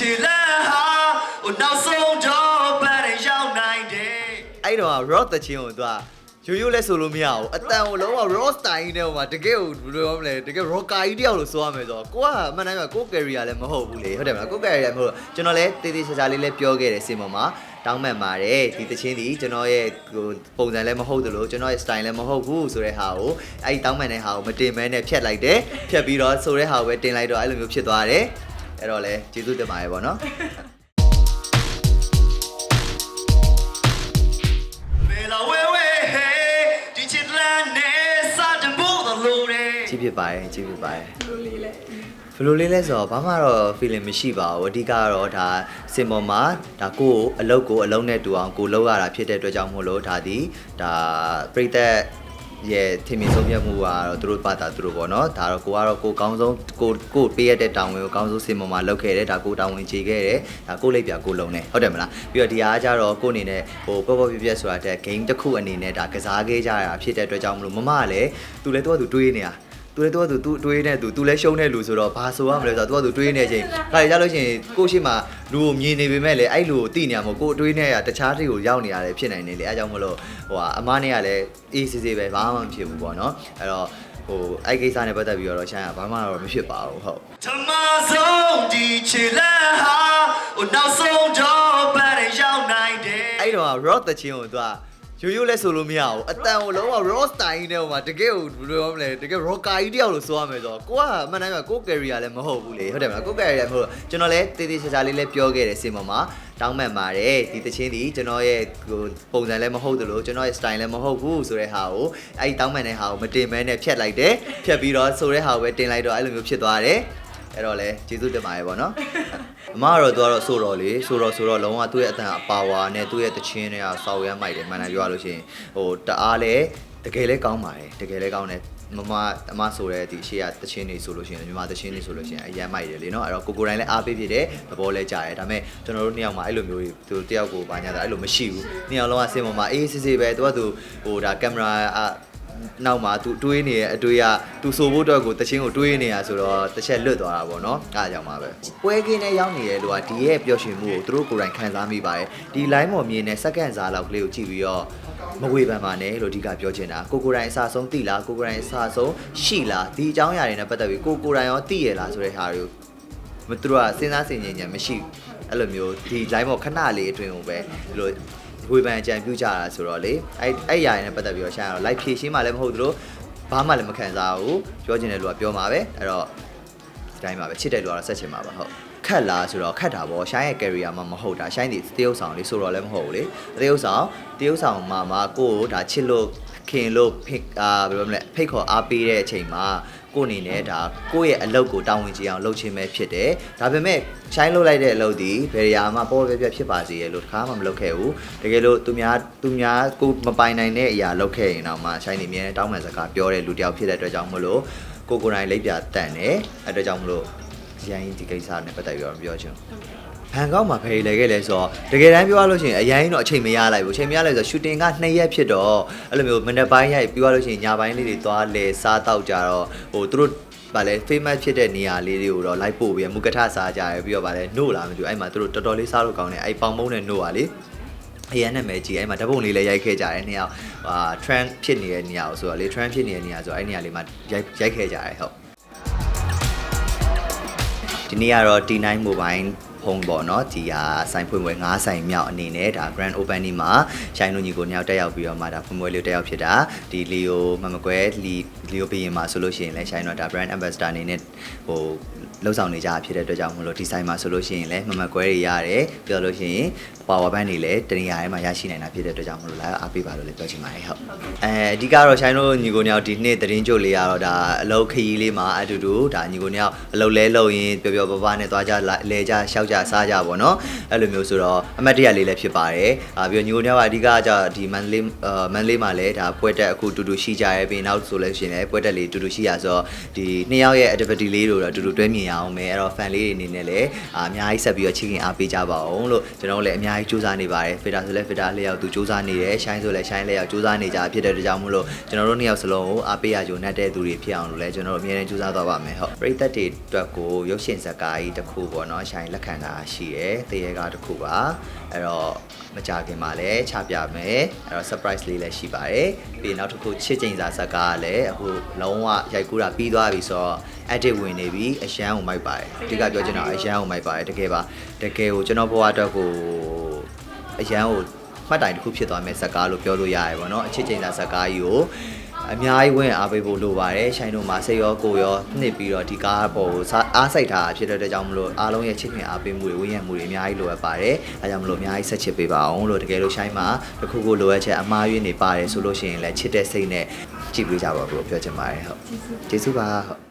ခြေလမ်းဟာဟိုနောက်ဆုံးတော့ပန်းရရောက်နိုင်တယ်အဲ့တော့ rock တချင်းကိုသူကရိုးရိုးလဲဆိုလို့မရဘူးအတန်ကိုလုံးဝ raw style နဲ့ဟိုမှာတကယ်ကိုဘယ်လိုပြောမလဲတကယ် rocker ကြီးတယောက်လို့ဆိုရမယ်ဆိုတော့ကိုကအမှန်တမ်းပြောကို career လည်းမဟုတ်ဘူးလေဟုတ်တယ်မလားကို career လည်းမဟုတ်ဘူးကျွန်တော်လည်းတေးသေးချာချာလေးလည်းပြောခဲ့တယ်စင်ပေါ်မှာတောင်းပန်ပါတယ်ဒီတချင်းဒီကျွန်တော်ရဲ့ဟိုပုံစံလည်းမဟုတ်သလိုကျွန်တော်ရဲ့ style လည်းမဟုတ်ဘူးဆိုတဲ့ဟာကိုအဲ့ဒီတောင်းပန်တဲ့ဟာကိုမတင်မဲနဲ့ဖြတ်လိုက်တယ်ဖြတ်ပြီးတော့ဆိုတဲ့ဟာကိုပဲတင်လိုက်တော့အဲ့လိုမျိုးဖြစ်သွားတယ် အဲ့တော့လဲကျေးဇူးတင်ပါတယ်ပေါ့နော်မေလာဝဲဝဲဟေးဒီခြေလမ်းနဲ့စတဲ့ဘို့လို့တယ်ကြည့်ဖြစ်ပါတယ်ကြည့်ဖြစ်ပါတယ်ဘယ်လိုလေးလဲဘယ်လိုလေးလဲဆိုတော့ဘာမှတော့ feeling မရှိပါဘူးအဓိကကတော့ဒါစင်ပေါ်မှာဒါကိုယ့်ကိုအလုပ်ကိုအလုပ်နဲ့တူအောင်ကိုလုပ်ရတာဖြစ်တဲ့အတွက်ကြောင့်မို့လို့ဒါဒီဒါပြိသက် ရဲ့ထင်မြင်ဆုံးဖြတ်မှုကတော့သူတို့ပါတာသူတို့ပေါ့နော်ဒါတော့ကိုကတော့ကိုကောင်းဆုံးကိုကိုပေးရတဲ့တောင်းဝင်ကိုကောင်းဆုံးစင်ပေါ်မှာလုပ်ခဲ့တယ်ဒါကိုတောင်းဝင်ခြေခဲ့တယ်ဒါကိုလိပ်ပြကိုလုံးနေဟုတ်တယ်မလားပြီးတော့ဒီအားကြတော့ကိုအနေနဲ့ဟိုပေါ့ပေါ့ပြပြဆိုတာတဲ့ game တစ်ခုအနေနဲ့ဒါကစားခဲ့ကြရတာဖြစ်တဲ့အတွက်ကြောင့်မလို့မမကလည်းသူလည်းသူကသူတွေးနေတာ သူလည်းသူကသူသူတွေးနေသူသူလည်းရှုံးတဲ့လူဆိုတော့ဘာဆိုရမလဲဆိုတော့သူကသူတွေးနေချင်းခါရကြလို့ရှိရင်ကိုရှိမှလူကိုမြင်နေပေမဲ့လည်းအဲ့လူကိုသိနေရမို့ကိုတွေးနေရတခြားတိကိုရောက်နေရတယ်ဖြစ်နိုင်တယ်လေအဲကြောင့်မလို့ဟိုဟာအမားနဲ့ကလည်းအေးစစ်စစ်ပဲဘာမှမဖြစ်ဘူးပေါ့နော်အဲ့တော့ဟိုအဲ့ကိစ္စနဲ့ပတ်သက်ပြီးတော့ရှိုင်းကဘာမှတော့မဖြစ်ပါဘူးဟုတ်ဓမ္မဆုံးဒီခြေလမ်းဟာဟိုနောက်ဆုံးတော့ပန်းရရောက်နိုင်တယ်အဲ့တော့ rock တချင်းကိုသူက ရိုးရိုးလဲဆိုလို့မရဘူးအတန်ကိုလုံးဝ raw style နဲ့ဟိုမှာတကယ်ကိုဘယ်လိုပြောမလဲတကယ် rocker ကြီးတယောက်လို့ဆိုရမယ်ဆိုတော့ကိုကအမှန်တမ်းပြောကို career လည်းမဟုတ်ဘူးလေဟုတ်တယ်မလားကို career လည်းမဟုတ်ဘူးကျွန်တော်လည်းတေးသေးချာချာလေးလည်းပြောခဲ့တယ်စင်ပေါ်မှာတောင်းပန်ပါတယ်ဒီတချင်းဒီကျွန်တော်ရဲ့ဟိုပုံစံလည်းမဟုတ်သလိုကျွန်တော်ရဲ့ style လည်းမဟုတ်ဘူးဆိုတဲ့ဟာကိုအဲ့ဒီတောင်းပန်တဲ့ဟာကိုမတင်မဲနဲ့ဖြတ်လိုက်တယ်ဖြတ်ပြီးတော့ဆိုတဲ့ဟာကိုပဲတင်လိုက်တော့အဲ့လိုမျိုးဖြစ်သွားတယ်အဲ့တော့လဲကျေးဇူးတင်ပါတယ်ဗောနော် အမကတော့သူကတော့ဆိုတော့လေဆိုတော့ဆိုတော့လုံးဝသူ့ရဲ့အတန်အပါဝါနဲ့သူ့ရဲ့တချင်းတွေကစောက်ရမ်းမိုက်တယ်မှန်တယ်ပြောရလို့ရှိရင်ဟိုတအားလဲတကယ်လဲကောင်းပါတယ်တကယ်လဲကောင်းတယ်မမအမဆိုတဲ့ဒီရှေ့ကတချင်းတွေဆိုလို့ရှိရင်ညီမတချင်းတွေဆိုလို့ရှိရင်အရမ်းမိုက်တယ်လေနော်အဲ့တော့ကိုကိုတိုင်းလည်းအားပေးဖြစ်တယ်သဘောလဲကြားတယ်ဒါပေမဲ့ကျွန်တော်တို့နှစ်ယောက်မှာအဲ့လိုမျိုးသူတယောက်ကိုဘာညာတာအဲ့လိုမရှိဘူးနှစ်ယောက်လုံးကစင်ပေါ်မှာအေးစစ်စစ်ပဲသူကသူဟိုဒါကင်မရာအ နောက်မှာသူတွေးနေတဲ့အတွေးကသူဆိုဖို့အတွက်ကိုတချင်းကိုတွေးနေရဆိုတော့တစ်ချက်လွတ်သွားတာပေါ့နော်အားကြောင့်ပါပဲပွဲကင်းနဲ့ရောက်နေတယ်လို့ကဒီရဲ့ပျော်ရွှင်မှုကိုသူတို့ကိုယ်တိုင်ခံစားမိပါတယ်ဒီ line ပေါ်မြင်တဲ့စက္ကန့်စားလောက်ကလေးကိုကြည့်ပြီးတော့မဝေဖန်ပါနဲ့လို့အဓိကပြောချင်တာကိုကိုယ်တိုင်အစားဆုံးသိလားကိုကိုယ်တိုင်အစားဆုံးရှိလားဒီအကြောင်းအရာတွေနဲ့ပတ်သက်ပြီးကိုကိုယ်တိုင်ရောသိရလားဆိုတဲ့ဟာတွေကိုမသူတို့ကစဉ်းစားဆင်ခြင်ဉာဏ်မရှိဘူးအဲ့လိုမျိုးဒီ line ပေါ်ခဏလေးအတွင်းကိုပဲဒီလို ဝေဖန်အကြံပြုကြတာဆိုတော့လေအဲ့အဲ့အရာတွေနဲ့ပတ်သက်ပြီးတော့ရှာတော့ live ဖြည့်ရှင်းမှလည်းမဟုတ်သလိုဘာမှလည်းမခံစားဘူးပြောချင်တဲ့လူကပြောမှာပဲအဲ့တော့ဒီတိုင်းပါပဲချစ်တဲ့လူကတော့ဆက်ချင်မှာပါဟုတ်ခက်လားဆိုတော့ခက်တာပေါ့ရှိုင်းရဲ့ career မှာမဟုတ်တာရှိုင်းဒီတရုပ်ဆောင်လေးဆိုတော့လည်းမဟုတ်ဘူးလေတရုပ်ဆောင်တရုပ်ဆောင်မှာမှာကိုကိုဒါချစ်လို့ ခင်လို့ဖိတ်အာဘယ်လိုမလဲဖိတ်ခေါ်အားပေးတဲ့အချိန်မှာကိုအနေနဲ့ဒါကိုယ့်ရဲ့အလုပ်ကိုတာဝန်ကြီးအောင်လုပ်ခြင်းပဲဖြစ်တယ်ဒါပေမဲ့ရှိုင်းလုပ်လိုက်တဲ့အလုပ်ဒီဘယ်နေရာမှာပေါ်ပြပြဖြစ်ပါစေရဲ့လို့တခါမှမလုပ်ခဲ့ဘူးတကယ်လို့သူများသူများကိုမပိုင်နိုင်တဲ့အရာလုပ်ခဲ့ရင်တော့မှရှိုင်းနေမြဲတောင်းပန်စကားပြောတဲ့လူတစ်ယောက်ဖြစ်တဲ့အတွက်ကြောင့်မလို့ကိုကိုယ်တိုင်လက်ပြတန်တယ်အဲ့အတွက်ကြောင့်မလို့ရန်ဒီကိစ္စနဲ့ပတ်သက်ပြီးတော့ပြောချင် ဘန်ကောက်မှာဖယ်လေခဲ့လဲဆိုတော့တကယ်တမ်းပြောရလို့ရှိရင်အရင်တော့အချိန်မရလိုက်ဘူးအချိန်မရလိုက်ဆိုတော့ရှူတင်က2ရက်ဖြစ်တော့အဲ့လိုမျိုးမနေ့ပိုင်းရိုက်ပြောရလို့ရှိရင်ညပိုင်းလေးတွေသွားလဲစားတောက်ကြတော့ဟိုသူတို့ဗာလဲ famous ဖြစ်တဲ့နေရာလေးတွေကိုတော့ live ပို့ပြီးမူကထစားကြရပြီးတော့ဗာလဲနို့လာမသိဘူးအဲ့မှာသူတို့တော်တော်လေးစားလို့ကောင်းတယ်အဲ့ပေါင်မုံနဲ့နို့ပါလေအရန်နာမည်ကြီးအဲ့မှာဓာတ်ပုံလေးလည်းရိုက်ခဲ့ကြတယ်နှစ်ယောက်ဟာ trend ဖြစ်နေတဲ့နေရာကိုဆိုတော့လေ trend ဖြစ်နေတဲ့နေရာဆိုတော့အဲ့နေရာလေးမှာရိုက်ရိုက်ခဲ့ကြတယ်ဟုတ်ဒီနေ့ကတော့ T9 Mobile ဖုန်းပေါ့နော်ဒီဟာဆိုင်ဖွင့်ပွဲ9ဆိုင်မြောက်အနေနဲ့ဒါ Grand Opening မှာရှိုင်းလူညီကိုနှစ်ယောက်တက်ရောက်ပြီးတော့မှဒါဖွင့်ပွဲလေးတက်ရောက်ဖြစ်တာဒီ Leo မမကွဲလီ Leo ဘီရင်မှာဆိုလို့ရှိရင်လည်းရှိုင်းတော့ဒါ Brand Ambassador အနေနဲ့ဟို လှုပ်ဆောင်နေကြတာဖြစ်တဲ့အတွက်ကြောင့်မလို့ဒီဆိုင်မှာဆိုလို့ရှိရင်လည်းမမကွဲတွေရတယ်ပြောလို့ရှိရင် power bank တွေလည်းတနေရာထဲမှာရရှိနိုင်တာဖြစ်တဲ့အတွက်ကြောင့်မလို့လည်းအားပေးပါလို့လည်းပြောချင်ပါတယ်ဟုတ်အဲအဓိကတော့ရှိုင်းတို့ညီကိုနှစ်ယောက်ဒီနေ့သတင်းကြိုလေးရတော့ဒါအလုပ်ခရီးလေးမှာအတူတူဒါညီကိုနှစ်ယောက်အလုပ်လဲလုပ်ရင်ပျော်ပျော်ပါးပါးနဲ့သွားကြလဲကြရှောက်ကြစားကြပါတော့အဲ့လိုမျိုးဆိုတော့အမတ်တရလေးလည်းဖြစ်ပါတယ်အာပြီးတော့ညီကိုနှစ်ယောက်ကအဓိကကဒီမန်လေးအာမန်လေးမှာလည်းဒါပွဲတက်အခုတူတူရှိကြရဲပြီးနောက်ဆိုလို့ရှိရင်လည်းပွဲတက်လေးတူတူရှိရဆိုတော့ဒီနှစ်ယောက်ရဲ့ activity လေးတို့တော့တူတူတွဲမြင်ရအောင်မယ်အဲ့တော့ fan လေးတွေအနေနဲ့လည်းအာအများကြီးဆက်ပြီးတော့ချစ်ခင်အားပေးကြပါအောင်လို့ကျွန်တော်တို့လည်းအများကြီးစူးစမ်းနေပါတယ် fitter ဆိုလည်း fitter လျောက်သူစူးစမ်းနေတယ် shine ဆိုလည်း shine လျောက်စူးစမ်းနေကြဖြစ်တဲ့အတွက်ကြောင့်မလို့ကျွန်တော်တို့နှစ်ယောက်စလုံးကိုအားပေးရကြုံနဲ့တဲ့သူတွေဖြစ်အောင်လို့လည်းကျွန်တော်တို့အများကြီးစူးစမ်းသွားပါမယ်ဟုတ်ပရိသတ်တွေအတွက်ကိုရုပ်ရှင်ဇာတ်ကားကြီးတစ်ခုပေါ့နော် shine လက်ခံတာရှိရယ်တရေကတစ်ခုပါအဲ့တော့မကြခင်မှာလည်းချပြမယ်အဲ့တော့ surprise လေးလည်းရှိပါတယ်ပြီးရင်နောက်တစ်ခုချစ်ချိန်စာဇာတ်ကားကလည်းအခုလုံးဝရိုက်ကူးတာပြီးသွားပြီဆိုတော့ edit ဝင်နေပြီအရန်ကိုမိုက်ပါတယ်အဓိကပြောချင်တာအရန်ကိုမိုက်ပါတယ်တကယ်ပါတကယ်ကိုကျွန်တော်ဘဝအတွက်ကိုအရန်ကိုမှတ်တိုင်တစ်ခုဖြစ်သွားမယ်ဇာတ်ကားလို့ပြောလို့ရတယ်ပေါ့နော်အချစ်ချိန်စာဇာတ်ကားကြီးကိုအများကြီးဝင်အားပေးဖို့လိုပါတယ်ရှိုင်းတို့မှာစိတ်ရောကိုယ်ရောနှစ်ပြီးတော့ဒီကားပေါ်ကိုစားအားစိုက်ထားတာဖြစ်တဲ့အတွက်ကြောင့်မလို့အားလုံးရဲ့ချစ်ခင်အားပေးမှုတွေဝင်းရံမှုတွေအများကြီးလိုအပ်ပါတယ်အဲဒါကြောင့်မလို့အများကြီးဆက်ချစ်ပေးပါအောင်လို့တကယ်လို့ရှိုင်းမှာတစ်ခုခုလိုအပ်ချက်အမှားယွင်းနေပါတယ်ဆိုလို့ရှိရင်လည်းချစ်တဲ့စိတ်နဲ့ကြည့်ပေးကြပါဘလို့ပြောချင်ပါတယ်ဟုတ်ကျေးဇူးပါဟုတ်